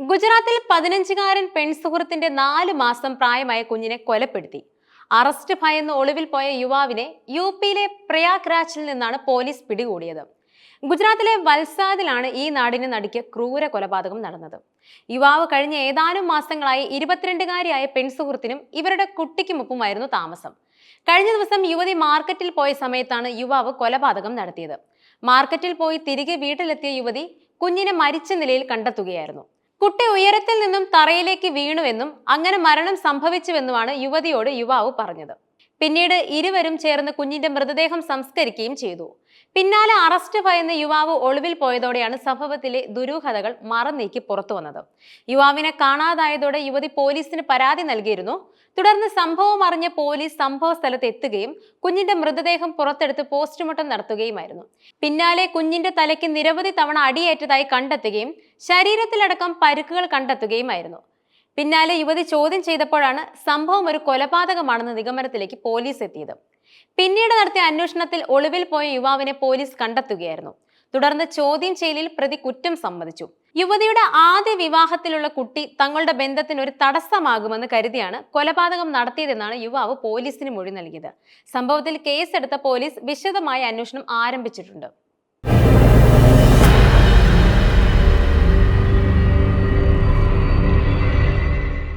ഗുജറാത്തിൽ പതിനഞ്ചുകാരൻ പെൺസുഹൃത്തിന്റെ നാല് മാസം പ്രായമായ കുഞ്ഞിനെ കൊലപ്പെടുത്തി. അറസ്റ്റ് ഭയന്ന് ഒളിവിൽ പോയ യുവാവിനെ യു പിയിലെ പ്രയാഗ്രാജിൽ നിന്നാണ് പോലീസ് പിടികൂടിയത്. ഗുജറാത്തിലെ വൽസാദിലാണ് ഈ നാടിന് നടുക്കിയ ക്രൂര കൊലപാതകം നടന്നത്. യുവാവ് കഴിഞ്ഞ ഏതാനും മാസങ്ങളായി ഇരുപത്തിരണ്ടുകാരിയായ പെൺസുഹൃത്തിനും ഇവരുടെ കുട്ടിക്കുമൊപ്പമായിരുന്നു താമസം. കഴിഞ്ഞ ദിവസം യുവതി മാർക്കറ്റിൽ പോയ സമയത്താണ് യുവാവ് കൊലപാതകം നടത്തിയത്. മാർക്കറ്റിൽ പോയി തിരികെ വീട്ടിലെത്തിയ യുവതി കുഞ്ഞിനെ മരിച്ച നിലയിൽ കണ്ടെത്തുകയായിരുന്നു. കുട്ടി ഉയരത്തിൽ നിന്നും തറയിലേക്ക് വീണുവെന്നും അങ്ങനെ മരണം സംഭവിച്ചുവെന്നുമാണ് യുവതിയോട് യുവാവ് പറഞ്ഞത്. പിന്നീട് ഇരുവരും ചേർന്ന് കുഞ്ഞിന്റെ മൃതദേഹം സംസ്കരിക്കുകയും ചെയ്തു. പിന്നാലെ അറസ്റ്റ് ഭയന്ന് യുവാവ് ഒളിവിൽ പോയതോടെയാണ് സംഭവത്തിലെ ദുരൂഹതകൾ മറന്നീക്കി പുറത്തു വന്നത് യുവാവിനെ കാണാതായതോടെ യുവതി പോലീസിന് പരാതി നൽകിയിരുന്നു. തുടർന്ന് സംഭവം അറിഞ്ഞ പോലീസ് സംഭവ സ്ഥലത്ത് എത്തുകയും കുഞ്ഞിന്റെ മൃതദേഹം പുറത്തെടുത്ത് പോസ്റ്റ്മോർട്ടം നടത്തുകയുമായിരുന്നു. പിന്നാലെ കുഞ്ഞിന്റെ തലയ്ക്ക് നിരവധി തവണ അടിയേറ്റതായി കണ്ടെത്തുകയും ശരീരത്തിലടക്കം പരുക്കുകൾ കണ്ടെത്തുകയുമായിരുന്നു. പിന്നാലെ യുവതി ചോദ്യം ചെയ്തപ്പോഴാണ് സംഭവം ഒരു കൊലപാതകമാണെന്ന നിഗമനത്തിലേക്ക് പോലീസ് എത്തിയത്. പിന്നീട് നടത്തിയ അന്വേഷണത്തിൽ ഒളിവിൽ പോയ യുവാവിനെ പോലീസ് കണ്ടെത്തുകയായിരുന്നു. തുടർന്ന് ചോദ്യം ചെയ്യലിൽ പ്രതി കുറ്റം സമ്മതിച്ചു. യുവതിയുടെ ആദ്യ വിവാഹത്തിലുള്ള കുട്ടി തങ്ങളുടെ ബന്ധത്തിന് ഒരു തടസ്സമാകുമെന്ന് കരുതിയാണ് കൊലപാതകം നടത്തിയതെന്നാണ് യുവാവ് പോലീസിന് മൊഴി നൽകിയത്. സംഭവത്തിൽ കേസെടുത്ത പോലീസ് വിശദമായ അന്വേഷണം ആരംഭിച്ചിട്ടുണ്ട്.